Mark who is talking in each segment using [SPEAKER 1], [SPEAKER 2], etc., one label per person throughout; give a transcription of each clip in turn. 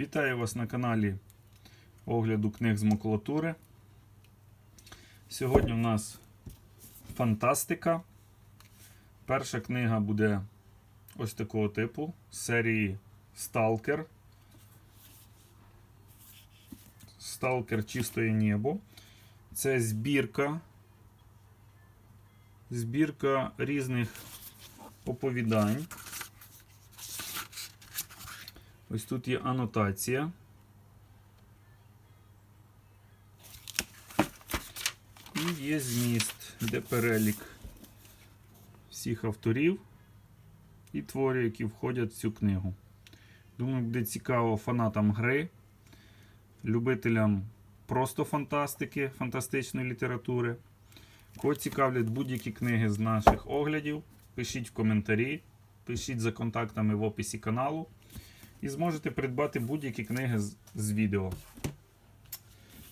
[SPEAKER 1] Вітаю вас на каналі огляду книг з макулатури. Сьогодні у нас фантастика. Перша книга буде ось такого типу з серії Сталкер. Сталкер Чистое небо. Це збірка. Збірка різних оповідань. Ось тут є анотація. І є зміст, де перелік всіх авторів і творів, які входять в цю книгу. Думаю, буде цікаво фанатам гри, любителям просто фантастики, фантастичної літератури. Кого цікавлять будь-які книги з наших оглядів, пишіть в коментарі, пишіть за контактами в описі каналу і зможете придбати будь-які книги з, з відео.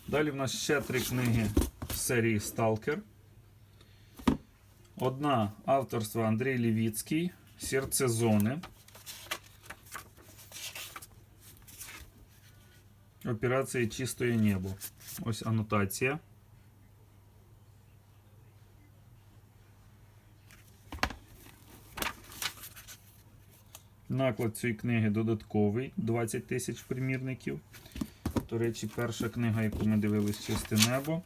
[SPEAKER 1] Далі в нас ще три книги з серії Сталкер. Одна авторства Андрій Лівіцький Серце зони. Операція Чистое небо. Ось анотація. Наклад цієї книги додатковий 20 тисяч примірників. До речі, перша книга, яку ми дивились Чисте небо.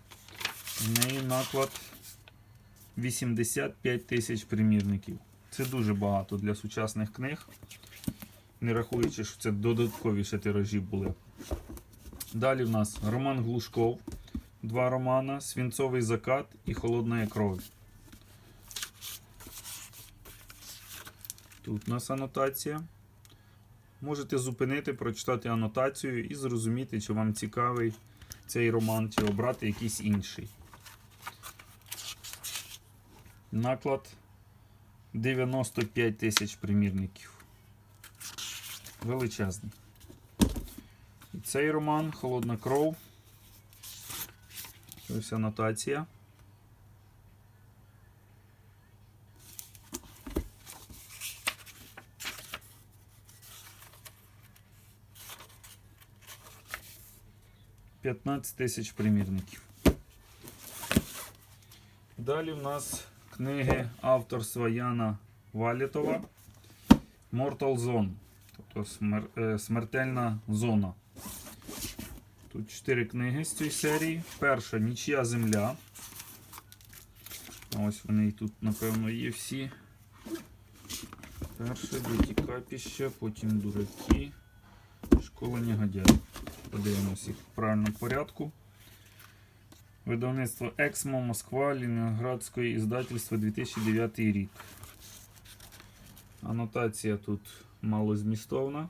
[SPEAKER 1] В неї наклад 85 тисяч примірників. Це дуже багато для сучасних книг. Не рахуючи, що це додаткові ще тиражі були. Далі в нас Роман Глушков. Два романа Свінцовий закат і Холодна кров. Тут у нас анотація. Можете зупинити, прочитати анотацію і зрозуміти, чи вам цікавий цей роман, чи обрати якийсь інший. Наклад 95 тисяч примірників. Величезний. І цей роман Холодна кров. Ось анотація. П'ятнадцять тисяч примірників. Далі в нас книги авторства Яна Валітова Mortal Zone. Тобто смер... е, смертельна зона. Тут чотири книги з цієї серії. Перша Нічия земля. Ось вони і тут, напевно, є всі. Перше Діті капіща, потім дураки. Школа негодяїв. Подивимось їх в правильному порядку. Видавництво Ексмо, Москва, Лінінградське іздательство 2009 рік. Анотація тут малозмістовна.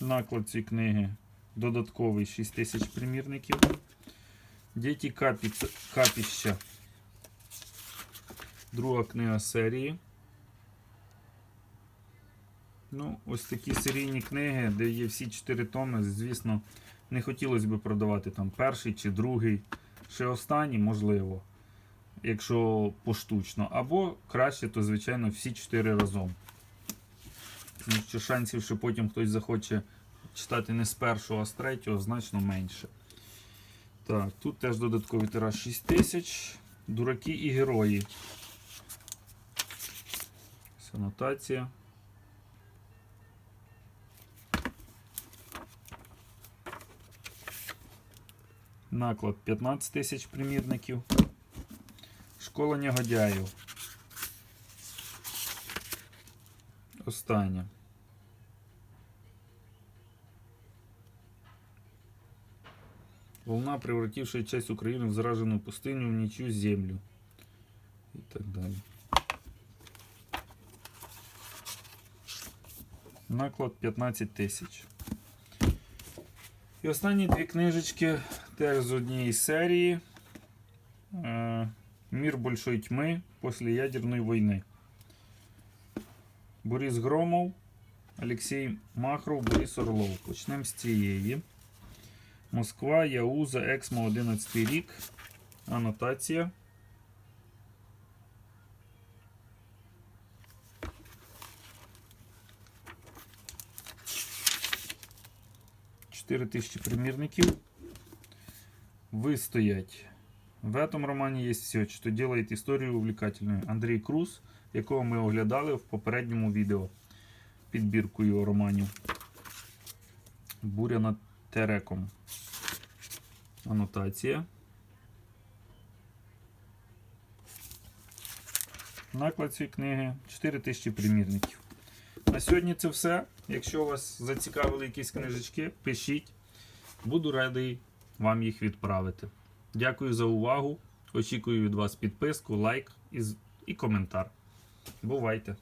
[SPEAKER 1] Наклад цієї книги додатковий 6 тисяч примірників. Діті капіща. Друга книга серії. Ну, ось такі серійні книги, де є всі 4 томи, звісно, не хотілося б продавати там перший чи другий, ще останній, можливо, якщо поштучно. Або краще, то, звичайно, всі 4 разом. Тому що шансів, що потім хтось захоче читати не з першого, а з третього, значно менше. Так, тут теж додатковий тираж 6 тисяч. Дураки і герої. Ось Наклад 15 тисяч примірників. Школа негодяїв. Остання. Волна, превратившая часть Украины в зараженную пустыню, в ничью землю. И так далее. Наклад 15 тисяч. І останні дві книжечки Теж з однієї серії э, Мір Большої тьми після ядерної війни. Борис Громов, Олексій Махров, Борис Орлов. Почнемо з цієї. Москва, Яуза, Ексмо 11 рік. Анотація. Чотири тисячі примірників. Вистоять. В этом романі є все, що делает історію увлекательною. Андрій Круз, якого ми оглядали в попередньому відео. Підбірку його романів. Буря над Тереком. Анотація. Наклад цієї книги 4000 примірників. На сьогодні це все. Якщо вас зацікавили якісь книжечки, пишіть. Буду радий вам їх відправити. Дякую за увагу. Очікую від вас підписку, лайк і, коментар. Бувайте!